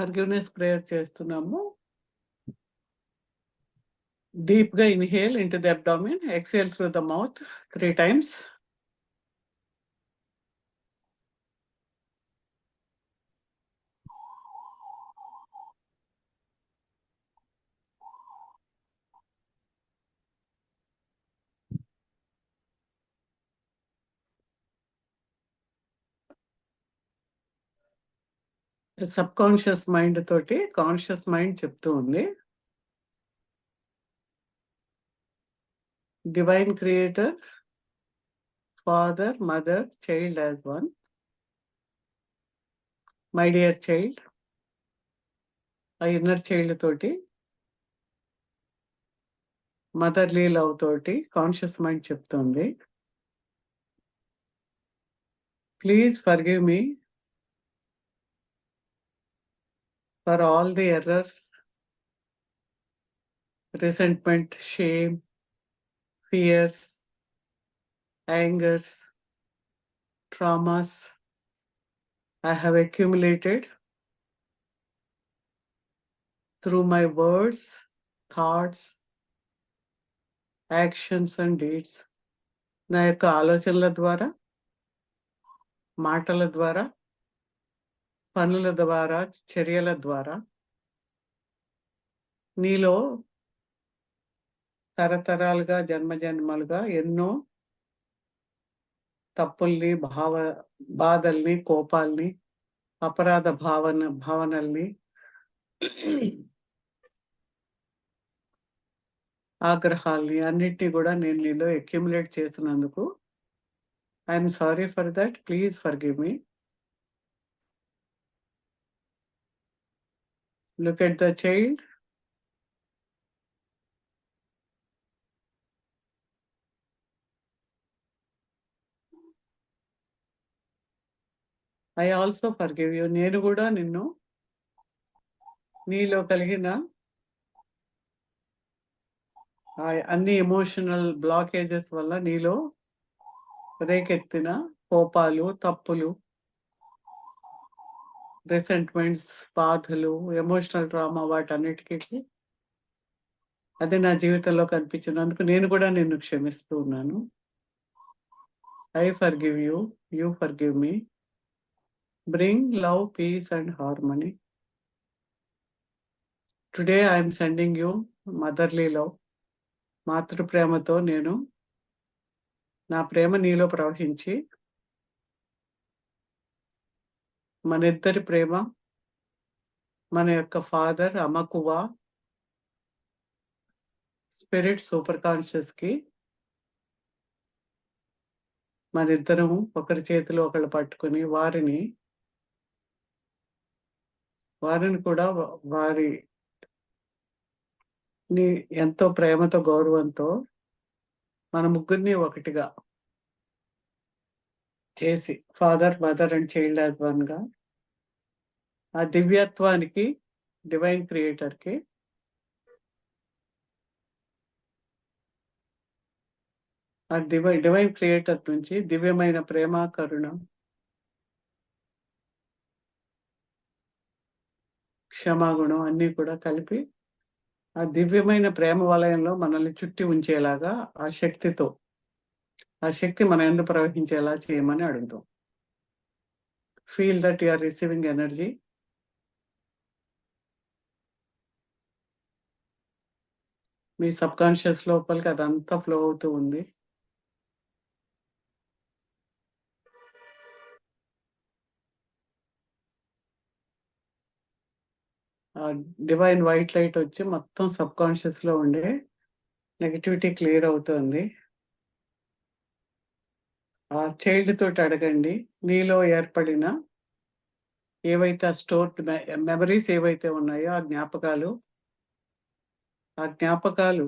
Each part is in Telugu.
ఫర్గ్యూనెస్ ప్రేయర్ చేస్తున్నాము. డీప్గా inhale into the abdomen exhale through the mouth three times. Subconscious mind తోటి కాన్షియస్ మైండ్ చెప్తూ ఉంది. Divine creator father mother child as one. My dear child ఆ ఇన్నర్ చైల్డ్ తోటి. మదర్లీ లవ్ తోటి కాన్షియస్ మైండ్ చెప్తుంది please forgive me for all the errors, resentment, shame, fears, angers, traumas I have accumulated through my words, thoughts, actions and deeds నా యొక్క ఆలోచనల ద్వారా మాటల ద్వారా పనుల ద్వారా చర్యల ద్వారా నీలో తరతరాలుగా జన్మ జన్మలుగా ఎన్నో తప్పుల్ని భావ బాధల్ని కోపాల్ని అపరాధ భావన భావనల్ని ఆగ్రహాల్ని అన్నిటినీ కూడా నేను నీలో అక్యుములేట్ చేసినందుకు I'm sorry for that please forgive me Look at the child. I also forgive you నేను కూడా నిన్ను నీలో కలిగిన అన్ని ఎమోషనల్ బ్లాకేజెస్ వల్ల నీలో రేకెత్తిన కోపాలు తప్పులు రిసెంట్మెంట్స్ బాధలు ఎమోషనల్ డ్రామా వాటన్నిటికీ అది నా జీవితంలో కనిపించినందుకు నేను కూడా నిన్ను క్షమిస్తూ ఉన్నాను. I forgive you you forgive me bring love peace and harmony today I'm sending you motherly love మాతృ ప్రేమతో నేను నా ప్రేమ నీలో ప్రవహించి మన ఇద్దరి ప్రేమ మన యొక్క ఫాదర్ అమకువ స్పిరిట్ సూపర్ కాన్షియస్కి మన ఇద్దరం ఒకరి చేతిలో ఒకళ్ళు పట్టుకుని వారిని వారిని కూడా వారి ఎంతో ప్రేమతో గౌరవంతో మన ముగ్గురిని ఒకటిగా చేసి father mother and child as వన్గా ఆ దివ్యత్వానికి డివైన్ క్రియేటర్కి ఆ డివై డివైన్ క్రియేటర్ నుంచి దివ్యమైన ప్రేమ కరుణ క్షమాగుణం అన్ని కూడా కలిపి ఆ దివ్యమైన ప్రేమ వలయంలో మనల్ని చుట్టి ఉంచేలాగా ఆ శక్తితో ఆ శక్తి మన ఎందుకు ప్రవహించేలా చేయమని అడుగుతాం. Feel that you are receiving energy me sub conscious లోపలికి అదంతా ఫ్లో అవుతూ ఉంది. డివైన్ వైట్ లైట్ వచ్చి మొత్తం సబ్ కాన్షియస్లో ఉండే నెగటివిటీ క్లియర్ అవుతుంది. ఆ చైల్డ్ తోటి అడగండి. నీలో ఏర్పడిన ఏవైతే ఆ స్టోర్ మెమరీస్ ఏవైతే ఉన్నాయో ఆ జ్ఞాపకాలు ఆ జ్ఞాపకాలు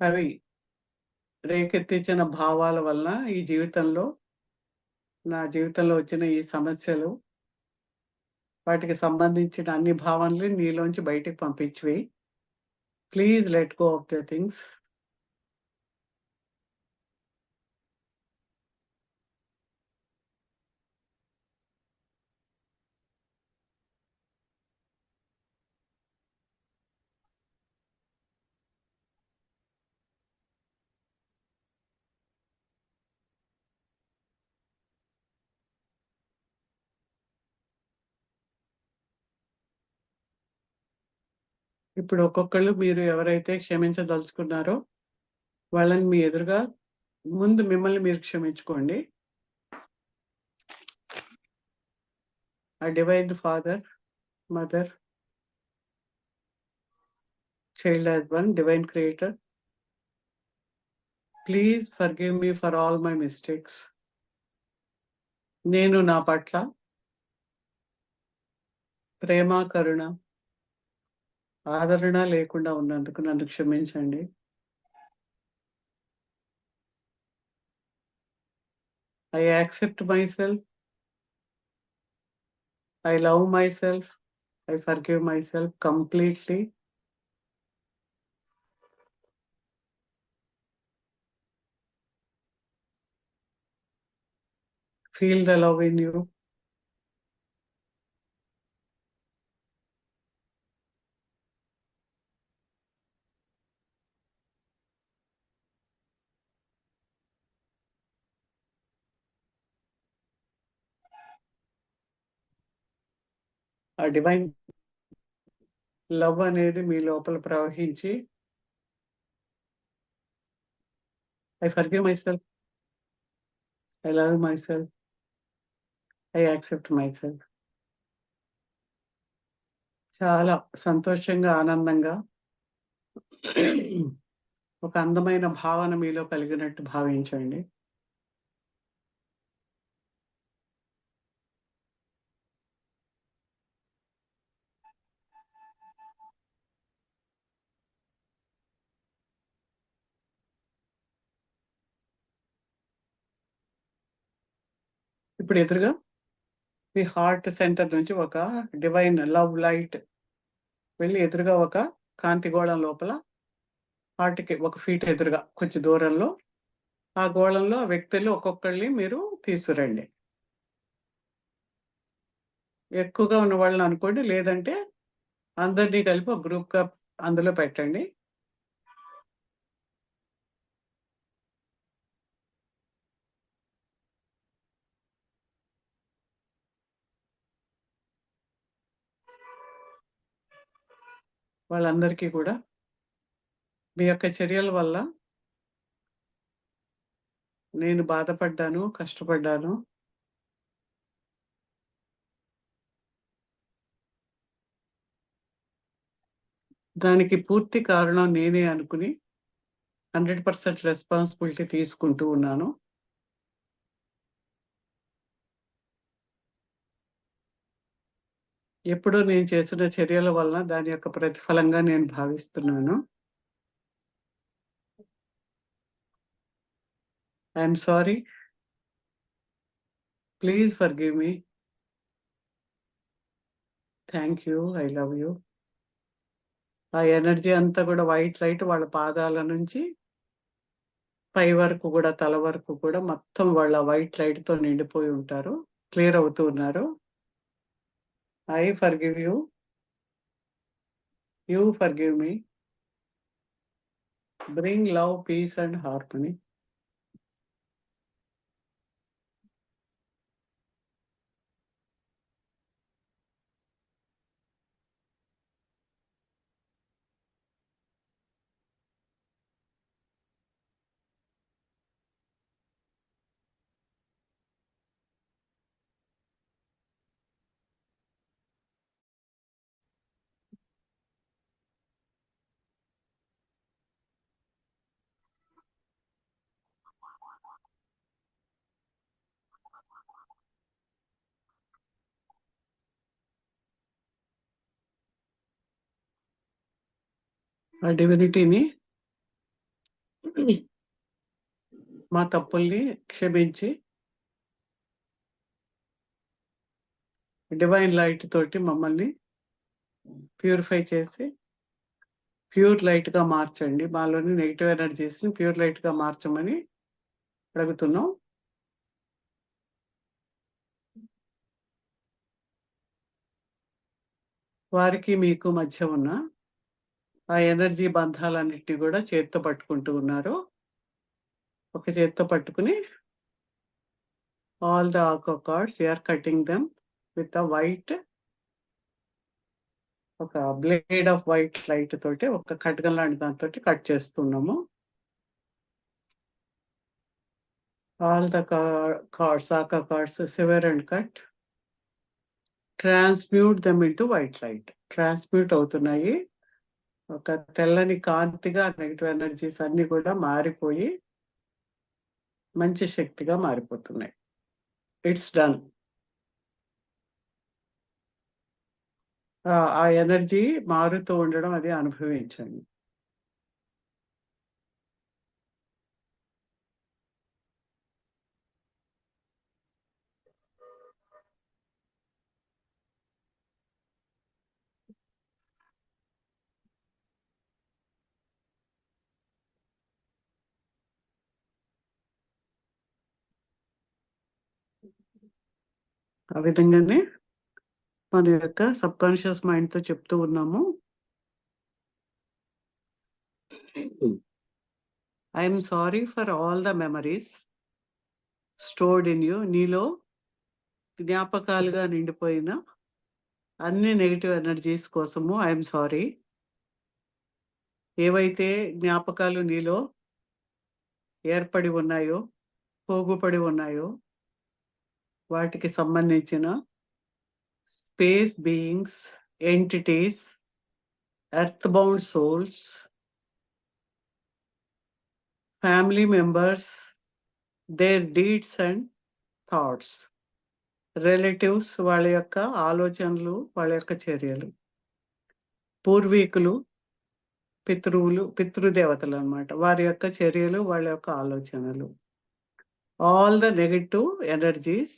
అవి రేకెత్తించిన భావాల వల్ల ఈ జీవితంలో నా జీవితంలో వచ్చిన ఈ సమస్యలు వాటికి సంబంధించిన అన్ని భావనలు నీలోంచి బయటికి పంపించివి please let go of the things ఇప్పుడు ఒక్కొక్కళ్ళు మీరు ఎవరైతే క్షమించదలుచుకున్నారో వాళ్ళని మీ ఎదురుగా ముందు మిమ్మల్ని మీరు క్షమించుకోండి. ఆ divine father mother child as one divine creator. Please forgive me for all my mistakes. నేను నా పట్ల ప్రేమ కరుణ ఆదరణ లేకుండా ఉన్నందుకు నన్ను క్షమించండి. I accept myself I love myself I forgive myself completely feel the love in you. ఆ డివైన్ లవ్ అనేది మీ లోపల ప్రవహించి I forgive myself I love myself I accept myself చాలా సంతోషంగా ఆనందంగా ఒక అందమైన భావన మీలో కలిగినట్టు భావించండి. ఇప్పుడు ఎదురుగా మీ హార్ట్ సెంటర్ నుంచి ఒక డివైన్ లవ్ లైట్ వెళ్ళి ఎదురుగా ఒక కాంతి గోళం లోపల హార్ట్కి ఒక ఫీట్ ఎదురుగా కొంచెం దూరంలో ఆ గోళంలో ఆ వ్యక్తులు ఒక్కొక్కళ్ళని మీరు తీసుకురండి. ఎక్కువగా ఉన్న వాళ్ళని అనుకోండి లేదంటే అందరినీ కలిపి ఒక గ్రూప్గా అందులో పెట్టండి. వాళ్ళందరికీ కూడా మీ యొక్క చర్యల వల్ల నేను బాధపడ్డాను కష్టపడ్డాను. దానికి పూర్తి కారణం నేనే అనుకుని హండ్రెడ్ పర్సెంట్ రెస్పాన్సిబిలిటీ తీసుకుంటూ ఉన్నాను. ఎప్పుడూ నేను చేసిన చర్యల వలన దాని యొక్క ప్రతిఫలంగా నేను భావిస్తున్నాను. I'm sorry please forgive me thank you I love you ఆ ఎనర్జీ అంతా కూడా వైట్ లైట్ వాళ్ళ పాదాల నుంచి పై వరకు కూడా తల వరకు కూడా మొత్తం వాళ్ళ వైట్ లైట్తో నిండిపోయి ఉంటారు. క్లియర్ అవుతూ ఉన్నారు. I forgive you. You forgive me. Bring love, peace, and harmony ఆ డివినిటీని మా తప్పుల్ని క్షమించి డివైన్ లైట్ తోటి మమ్మల్ని ప్యూరిఫై చేసి ప్యూర్ లైట్గా మార్చండి. మాలోని నెగిటివ్ ఎనర్జీస్ని ప్యూర్ లైట్గా మార్చమని అడుగుతున్నాం. వారికి మీకు మధ్య ఉన్న ఆ ఎనర్జీ బంధాలన్నిటిని కూడా చేత్తో పట్టుకుంటూ ఉన్నారు. ఒక చేత్తో పట్టుకుని all the ఆకో cords are cutting them with a white ఒక బ్లేడ్ ఆఫ్ వైట్ లైట్ తోటి ఒక ఖడ్గం లాంటి దాంతో కట్ చేస్తున్నాము. ఆల్ ద కార్డ్స్ ఆకా cords sever and cut transmute them into white light. Transmute అవుతున్నాయి. ఒక తెల్లని కాంతిగా నెగిటివ్ ఎనర్జీస్ అన్ని కూడా మారిపోయి మంచి శక్తిగా మారిపోతున్నాయి. ఇట్స్ డన్ ఆ ఎనర్జీ మారుతూ ఉండడం అది అనుభవించండి. ఆ విధంగానే మన యొక్క సబ్ కాన్షియస్ మైండ్తో చెప్తూ ఉన్నాము. I'm sorry for all the memories stored in you. నీలో జ్ఞాపకాలుగా నిండిపోయిన అన్ని నెగిటివ్ ఎనర్జీస్ కోసము ఐఎమ్ సారీ. ఏవైతే జ్ఞాపకాలు నీలో ఏర్పడి ఉన్నాయో పోగుపడి ఉన్నాయో వాటికి సంబంధించిన space beings entities earth bound souls family members their deeds and thoughts relatives వాళ్ళ యొక్క ఆలోచనలు వాళ్ళ యొక్క చర్యలు పూర్వీకులు పితృవులు పితృదేవతలు అన్నమాట. వారి యొక్క చర్యలు వాళ్ళ యొక్క ఆలోచనలు. All the negative energies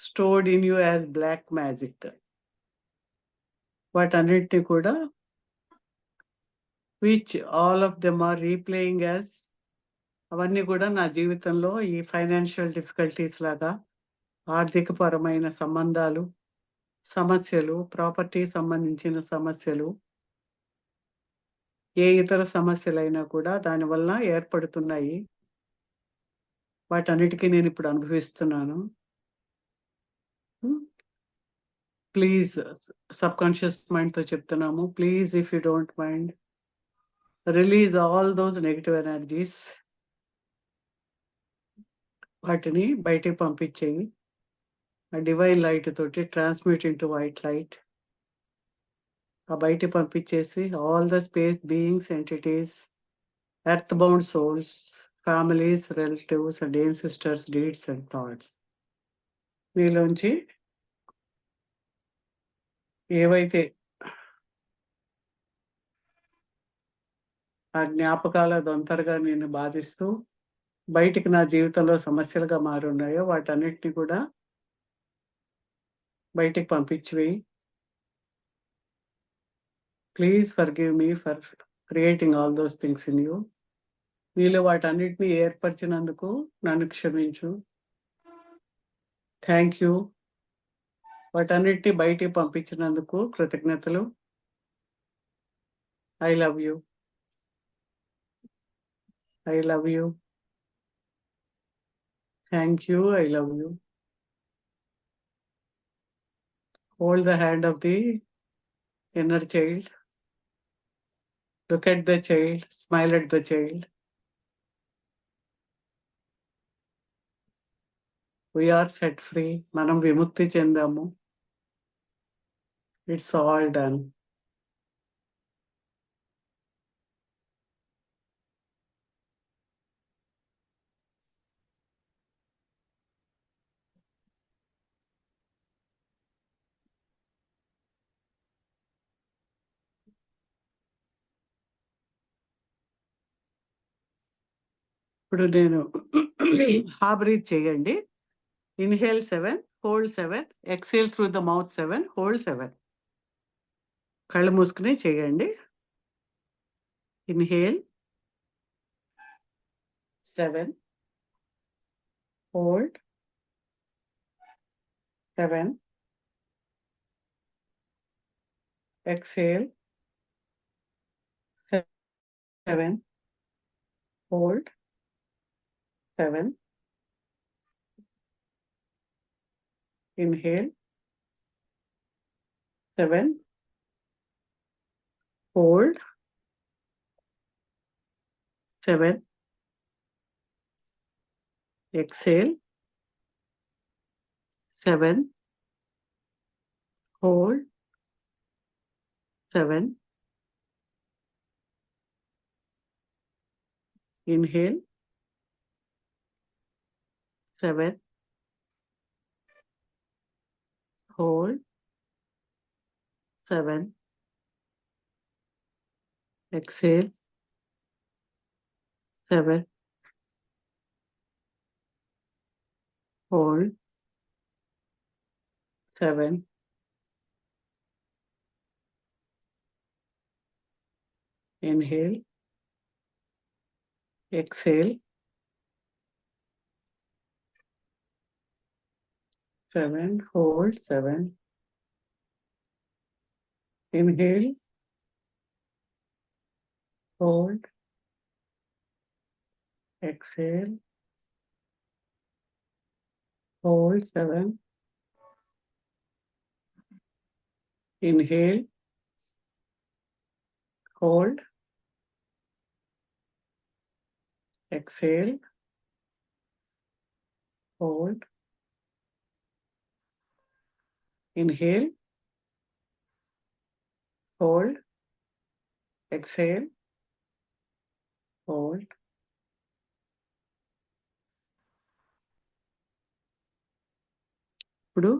stored in you as black magic వాటన్నిటిని కూడా which all of them are replaying as అవన్నీ కూడా నా జీవితంలో ఈ ఫైనాన్షియల్ డిఫికల్టీస్ లాగా ఆర్థిక పరమైన సంబంధాలు సమస్యలు ప్రాపర్టీ సంబంధించిన సమస్యలు ఏ ఇతర సమస్యలైనా కూడా దానివల్ల ఏర్పడుతున్నాయి. వాటన్నిటికీ నేను ఇప్పుడు అనుభవిస్తున్నాను. ప్లీజ్ సబ్ కాన్షియస్ మైండ్తో చెప్తున్నాము. Please if you don't mind release all those negative energies. వాటిని బయటికి పంపించేయి. ఆ డివైన్ లైట్ తోటి ట్రాన్స్మిట్ టు వైట్ లైట్. ఆ బయట పంపించేసి all the space beings entities earth bound souls. Families relatives and ఏం సిస్టర్స్ డీడ్స్ అండ్ థాట్స్ మీలోంచి ఏవైతే ఆ జ్ఞాపకాల దొంతరగా నేను బాధిస్తూ బయటికి నా జీవితంలో సమస్యలుగా మారున్నాయో వాటన్నిటిని కూడా బయటికి పంపించివి. Please forgive me for creating all those things in you నీలో వాటన్నిటిని ఏర్పరిచినందుకు నన్ను క్షమించు. థ్యాంక్ యూ వాటన్నిటిని బయటికి పంపించినందుకు కృతజ్ఞతలు. I love you I love you thank you I love you hold the hand of the inner child look at the child smile at the child we are set free మనం విముక్తి చెందాము. ఇట్స్ ఆల్ డన్ ఇప్పుడు నేను హా చేయండి. Inhale seven hold seven exhale through the mouth seven hold seven కళ్ళు మూసుకుని చేయండి. Inhale seven hold seven exhale seven hold seven Inhale. Seven. hold, seven, exhale, seven, hold, seven, inhale, seven, Hold 7 exhale 7 hold 7 inhale. Exhale. Seven, hold, seven, inhale, hold, exhale, hold, seven, inhale, hold, exhale, hold, inhale, hold, exhale, hold. ఇప్పుడు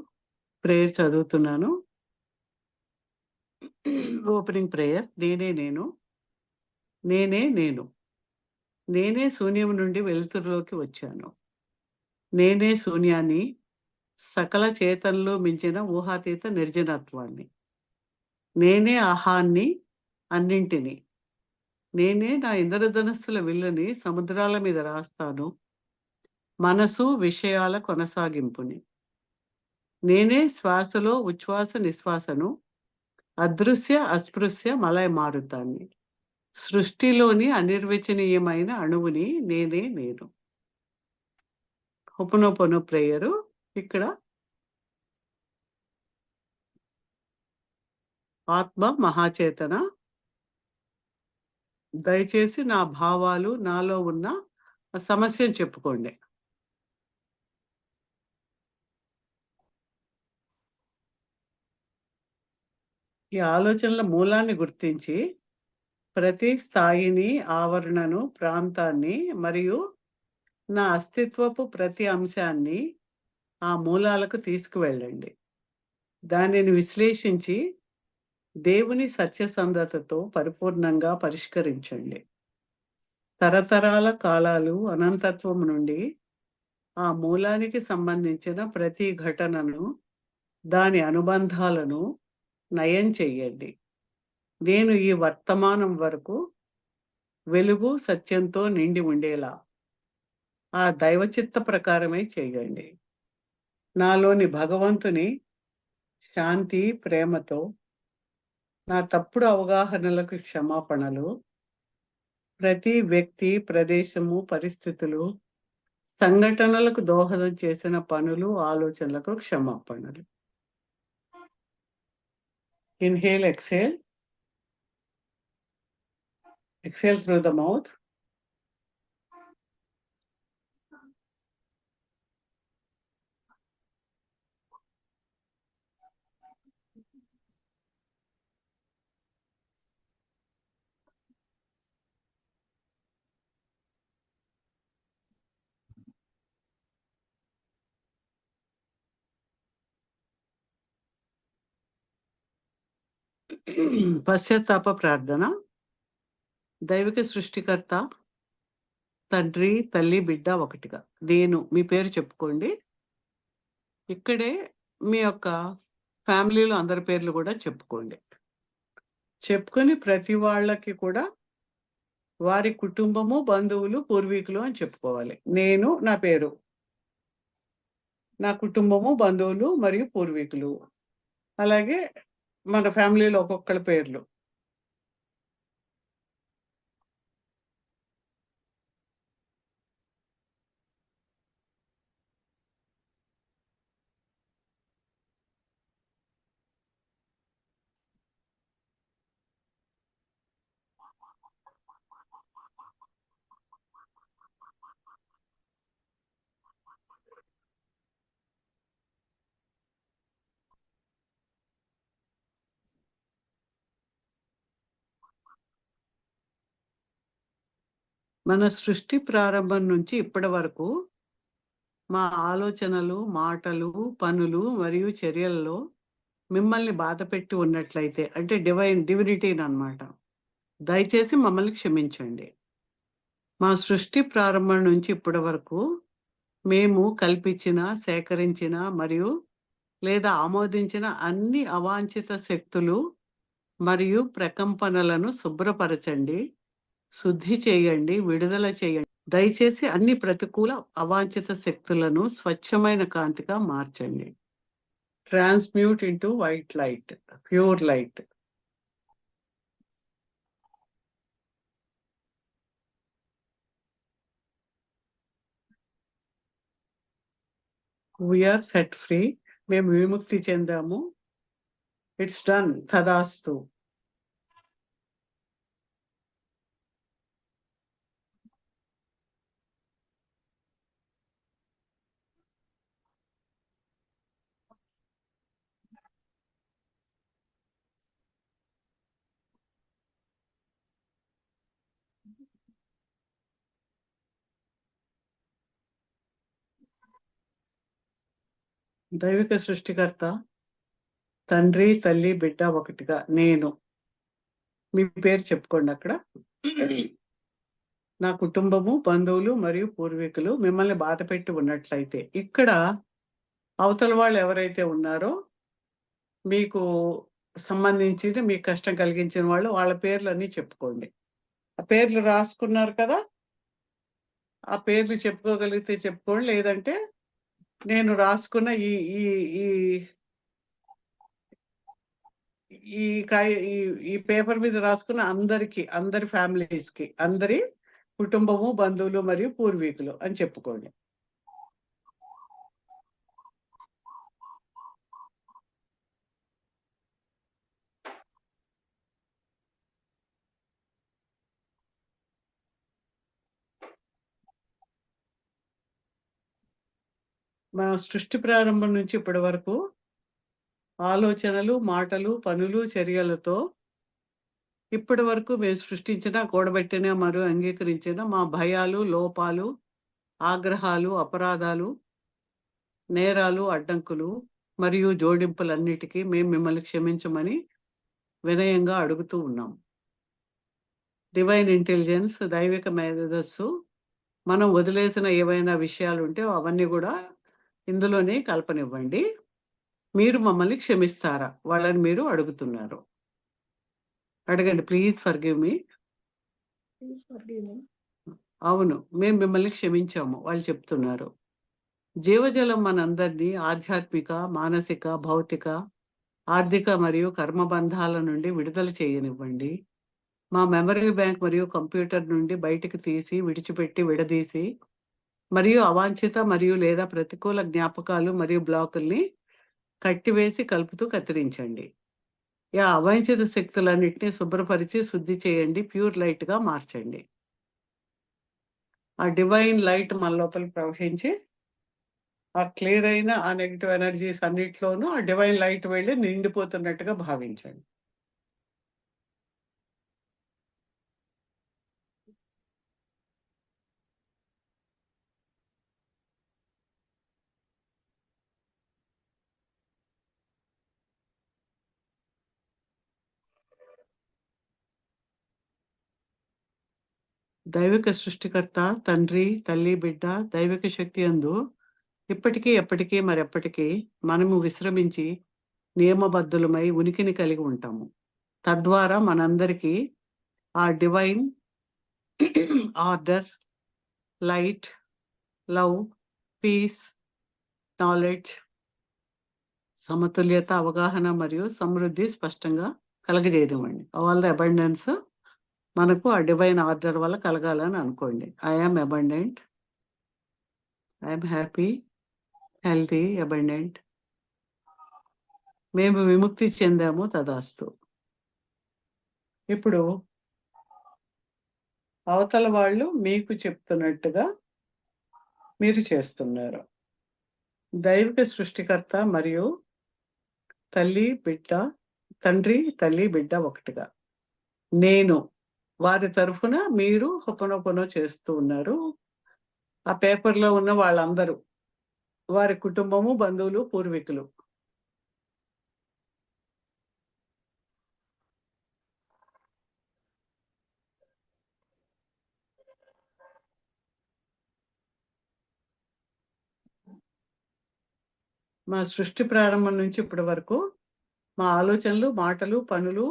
ప్రేయర్ చదువుతున్నాను. ఓపెనింగ్ ప్రేయర్ నేనే నేను. నేనే నేను. నేనే శూన్యం నుండి వెలుతురులోకి వచ్చాను. నేనే శూన్యాన్ని సకల చేతనలో మించిన ఊహాతీత నిర్జనత్వాన్ని. నేనే ఆహాన్ని అన్నింటిని. నేనే నా ఇంద్రధనస్సుల విల్లుని సముద్రాల మీద రాస్తాను. మనసు విషయాల కొనసాగింపుని. నేనే శ్వాసలో ఉచ్ఛ్వాస నిశ్వాసను అదృశ్య అస్పృశ్య మలయ మారుతాన్ని సృష్టిలోని అనిర్వచనీయమైన అణువుని నేనే నేను. హొపనొపొను ప్రేయరు ఇక్కడ. ఆత్మ మహాచేతన. దయచేసి నా భావాలు నాలో ఉన్న సమస్యను చెప్పుకోండి. ఈ ఆలోచనల మూలాన్ని గుర్తించి ప్రతి స్థాయిని ఆవరణను ప్రాంతాన్ని మరియు నా అస్తిత్వపు ప్రతి అంశాన్ని ఆ మూలాలకు తీసుకువెళ్ళండి. దానిని విశ్లేషించి దేవుని సత్యసంధతతో పరిపూర్ణంగా పరిష్కరించండి. తరతరాల కాలాలు అనంతత్వం నుండి ఆ మూలానికి సంబంధించిన ప్రతి ఘటనను దాని అనుబంధాలను నయం చెయ్యండి. నేను ఈ వర్తమానం వరకు వెలుగు సత్యంతో నిండి ఉండేలా ఆ దైవచిత్త ప్రకారమే చేయండి నాలోని భగవంతుని శాంతి ప్రేమతో నా తప్పుడు అవగాహనలకు క్షమాపణలు. ప్రతి వ్యక్తి ప్రదేశము పరిస్థితులు సంఘటనలకు దోహదం చేసిన పనులు ఆలోచనలకు క్షమాపణలు. Inhale exhale exhale through the mouth పశ్చాత్తాప ప్రార్థన దైవిక సృష్టికర్త తండ్రి తల్లి బిడ్డ ఒకటిగా. నేను మీ పేరు చెప్పుకోండి. ఇక్కడే మీ యొక్క ఫ్యామిలీలో అందరి పేర్లు కూడా చెప్పుకోండి. చెప్పుకొని ప్రతి వాళ్ళకి కూడా వారి కుటుంబము బంధువులు పూర్వీకులు అని చెప్పుకోవాలి. నేను నా పేరు. నా కుటుంబము బంధువులు మరియు పూర్వీకులు. అలాగే మన ఫ్యామిలీలో ఒక్కొక్కళ్ళ పేర్లు. మన సృష్టి ప్రారంభం నుంచి ఇప్పటి వరకు మా ఆలోచనలు మాటలు పనులు మరియు చర్యల్లో మిమ్మల్ని బాధ పెట్టి ఉన్నట్లయితే అంటే డివైన్ డివినిటీని అనమాట దయచేసి మమ్మల్ని క్షమించండి. మా సృష్టి ప్రారంభం నుంచి ఇప్పటి వరకు మేము కల్పించిన సేకరించిన మరియు లేదా ఆమోదించిన అన్ని అవాంఛిత శక్తులు మరియు ప్రకంపనలను శుభ్రపరచండి. శుద్ధి చేయండి విడుదల చేయండి. దయచేసి అన్ని ప్రతికూల అవాంఛిత శక్తులను స్వచ్ఛమైన కాంతిగా మార్చండి. Transmute into white light pure light we are set free మేము విముక్తి చెందాము. ఇట్స్ డన్ తదాస్తు. దైవిక సృష్టికర్త తండ్రి తల్లి బిడ్డ ఒకటిగా నేను. మీ పేరు చెప్పుకోండి అక్కడ. నా కుటుంబము బంధువులు మరియు పూర్వీకులు మిమ్మల్ని బాధ పెట్టి ఉన్నట్లయితే ఇక్కడ అవతల వాళ్ళు ఎవరైతే ఉన్నారో మీకు సంబంధించి మీకు కష్టం కలిగించిన వాళ్ళు వాళ్ళ పేర్లు అన్నీ చెప్పుకోండి. ఆ పేర్లు రాసుకున్నారు కదా? ఆ పేర్లు చెప్పుకోగలిగితే చెప్పుకోండి లేదంటే నేను రాసుకున్న ఈ ఈ ఈ ఈ ఈ ఈ పేపర్ మీద రాసుకున్న అందరికి అందరి ఫ్యామిలీస్కి అందరి కుటుంబము బంధువులు మరియు పూర్వీకులు అని చెప్పుకోండి. మా సృష్టి ప్రారంభం నుంచి ఇప్పటి వరకు ఆలోచనలు మాటలు పనులు చర్యలతో ఇప్పటి వరకు మేము సృష్టించిన కూడబెట్టిన మరియు అంగీకరించిన మా భయాలు లోపాలు ఆగ్రహాలు అపరాధాలు నేరాలు అడ్డంకులు మరియు జోడింపులన్నిటికీ మేము మిమ్మల్ని క్షమించమని వినయంగా అడుగుతూ ఉన్నాం. డివైన్ ఇంటెలిజెన్స్ దైవిక మేధస్సు మనం వదిలేసిన ఏవైనా విషయాలు ఉంటే అవన్నీ కూడా ఇందులోనే కల్పనివ్వండి. మీరు మమ్మల్ని క్షమిస్తారా? వాళ్ళని మీరు అడుగుతున్నారు. అడగండి ప్లీజ్ ఫర్ గివ్ మీ అవును మేము మిమ్మల్ని క్షమించాము వాళ్ళు చెప్తున్నారు. జీవజలం మనందరినీ ఆధ్యాత్మిక మానసిక భౌతిక ఆర్థిక మరియు కర్మబంధాల నుండి విడుదల చేయనివ్వండి. మా మెమరీ బ్యాంక్ మరియు కంప్యూటర్ నుండి బయటికి తీసి విడిచిపెట్టి విడదీసి మరియు అవాంఛిత మరియు లేదా ప్రతికూల జ్ఞాపకాలు మరియు బ్లాకుల్ని కట్టివేసి కలుపుతూ కత్తిరించండి. యా అవాంఛిత శక్తులన్నింటినీ శుభ్రపరిచి శుద్ధి చేయండి ప్యూర్ లైట్గా మార్చండి. ఆ డివైన్ లైట్ మన లోపల ప్రవహించి ఆ క్లియర్ అయిన ఆ నెగిటివ్ ఎనర్జీస్ అన్నిట్లోనూ ఆ డివైన్ లైట్ వెళ్ళి నిండిపోతున్నట్టుగా భావించండి. దైవిక సృష్టికర్త తండ్రి తల్లి బిడ్డ దైవిక శక్తి అందు ఇప్పటికీ ఎప్పటికీ మరెప్పటికీ మనము విశ్రమించి నియమబద్ధులమై ఉనికిని కలిగి ఉంటాము. తద్వారా మనందరికీ ఆ divine order light love peace knowledge సమతుల్యత అవగాహన మరియు సమృద్ధి స్పష్టంగా కలగజేయడం అండి. ఆల్ ద అబండెన్స్ మనకు ఆ డివైన్ ఆర్డర్ వల్ల కలగాలని అనుకోండి. I'm abundant I'm happy healthy abundant మేము విముక్తి చెందాము తదాస్తు. ఇప్పుడు అవతల వాళ్ళు మీకు చెప్తున్నట్టుగా మీరు చేస్తున్నారు. దైవిక సృష్టికర్త మరియు తల్లి బిడ్డ తండ్రి తల్లి బిడ్డ ఒకటిగా. నేను వారి తరఫున మీరు హొపనొపనో చేస్తూ ఉన్నారు. ఆ పేపర్లో ఉన్న వాళ్ళందరూ వారి కుటుంబము బంధువులు పూర్వీకులు. మా సృష్టి ప్రారంభం నుంచి ఇప్పటి వరకు మా ఆలోచనలు మాటలు పనులు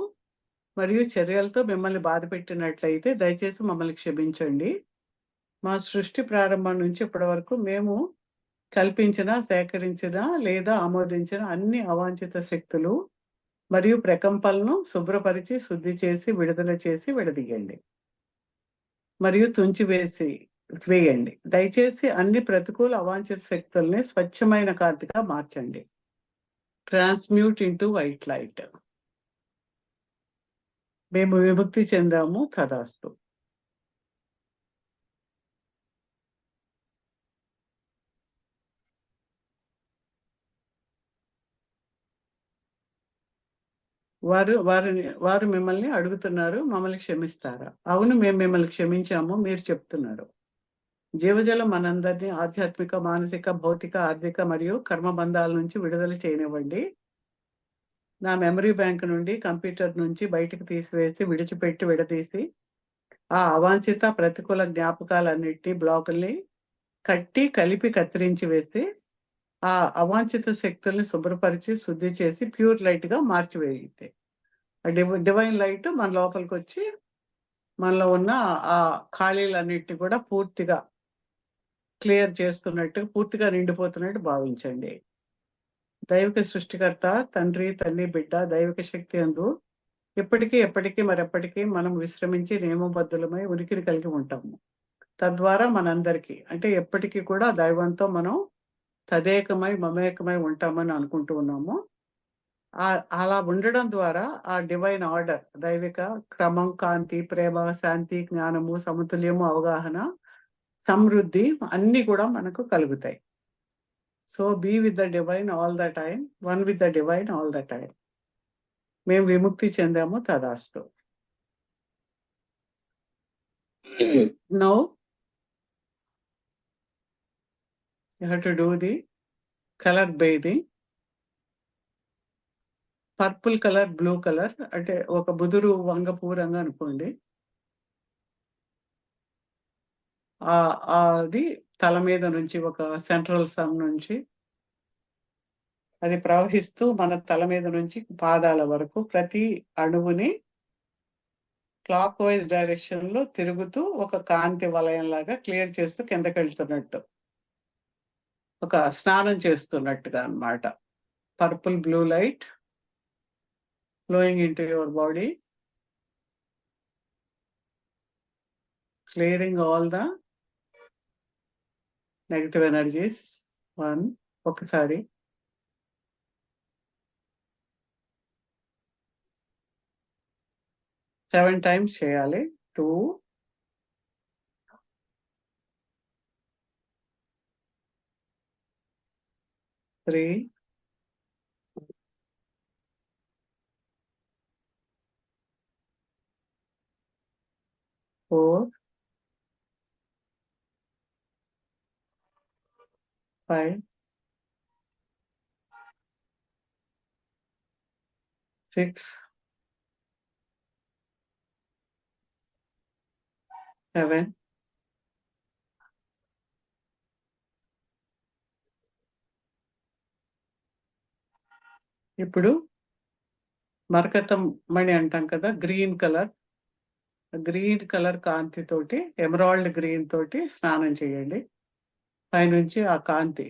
మరియు చర్యలతో మిమ్మల్ని బాధ పెట్టినట్లయితే దయచేసి మమ్మల్ని క్షమించండి. మా సృష్టి ప్రారంభం నుంచి ఇప్పటి వరకు మేము కల్పించిన సేకరించిన లేదా ఆమోదించిన అన్ని అవాంఛిత శక్తులు మరియు ప్రకంపలను శుభ్రపరిచి శుద్ధి చేసి విడుదల చేసి విడదీయండి. మరియు తుంచివేసి వేయండి. దయచేసి అన్ని ప్రతికూల అవాంఛిత శక్తుల్ని స్వచ్ఛమైన కాంతిగా మార్చండి. Transmute into white light. మేము విముక్తి చెందాము తదాస్తు. వారు వారిని వారు మిమ్మల్ని అడుగుతున్నారు మమ్మల్ని క్షమిస్తారా? అవును మేము మిమ్మల్ని క్షమించాము మీరు చెప్తున్నారు. జీవజలం మనందరినీ ఆధ్యాత్మిక మానసిక భౌతిక ఆర్థిక మరియు కర్మబంధాల నుంచి విడుదల చేయనివ్వండి. నా మెమరీ బ్యాంక్ నుండి కంప్యూటర్ నుంచి బయటకు తీసివేసి విడిచిపెట్టి విడదీసి ఆ అవాంఛిత ప్రతికూల జ్ఞాపకాలన్నిటినీ బ్లాకుల్ని కట్టి కలిపి కత్తిరించి వేసి ఆ అవాంఛిత శక్తుల్ని శుభ్రపరిచి శుద్ధి చేసి ప్యూర్ లైట్గా మార్చివేయితే డివైన్ లైట్ మన లోపలికి వచ్చి మనలో ఉన్న ఆ ఖాళీలన్నిటిని కూడా పూర్తిగా క్లియర్ చేస్తున్నట్టు పూర్తిగా నిండిపోతున్నట్టు భావించండి. దైవిక సృష్టికర్త తండ్రి తల్లి బిడ్డ దైవిక శక్తి అందు ఇప్పటికీ ఎప్పటికీ మరెప్పటికీ మనం విశ్రమించి నియమబద్ధులమై ఉనికిని కలిగి ఉంటాము. తద్వారా మనందరికీ అంటే ఎప్పటికీ కూడా దైవంతో మనం తదేకమై మమేకమై ఉంటామని అనుకుంటూ ఉన్నాము. అలా ఉండడం ద్వారా ఆ డివైన్ ఆర్డర్ దైవిక క్రమం కాంతి ప్రేమ శాంతి జ్ఞానము సమతుల్యము అవగాహన సమృద్ధి అన్ని కూడా మనకు కలుగుతాయి. So be with the divine all the time one with the divine all the time మేము విముక్తి చెందాము తదాస్తు. Now you have to do the colour bathing. Purple colour blue colour అంటే ఒక బుదురు వంగ రంగు అనుకోండి. అది తల మీద నుంచి ఒక సెంట్రల్ సమ్ నుంచి అది ప్రవహిస్తూ మన తల మీద నుంచి పాదాల వరకు ప్రతి అణువుని క్లాక్ వైజ్ డైరెక్షన్లో తిరుగుతూ ఒక కాంతి వలయం లాగా క్లియర్ చేస్తూ కిందకి వెళ్తున్నట్టు. ఒక స్నానం చేస్తున్నట్టుగా అనమాట purple blue light flowing into your body clearing all the negative energies one ఒకసారి. సెవెన్ టైమ్స్ చేయాలి. Two three four, five, six, seven, ఇప్పుడు మరకతం మణి అంటాం కదా గ్రీన్ కలర్. గ్రీన్ కలర్ కాంతి తోటి ఎమరాల్డ్ గ్రీన్ తోటి స్నానం చేయండి. పైనుంచి ఆ కాంతి.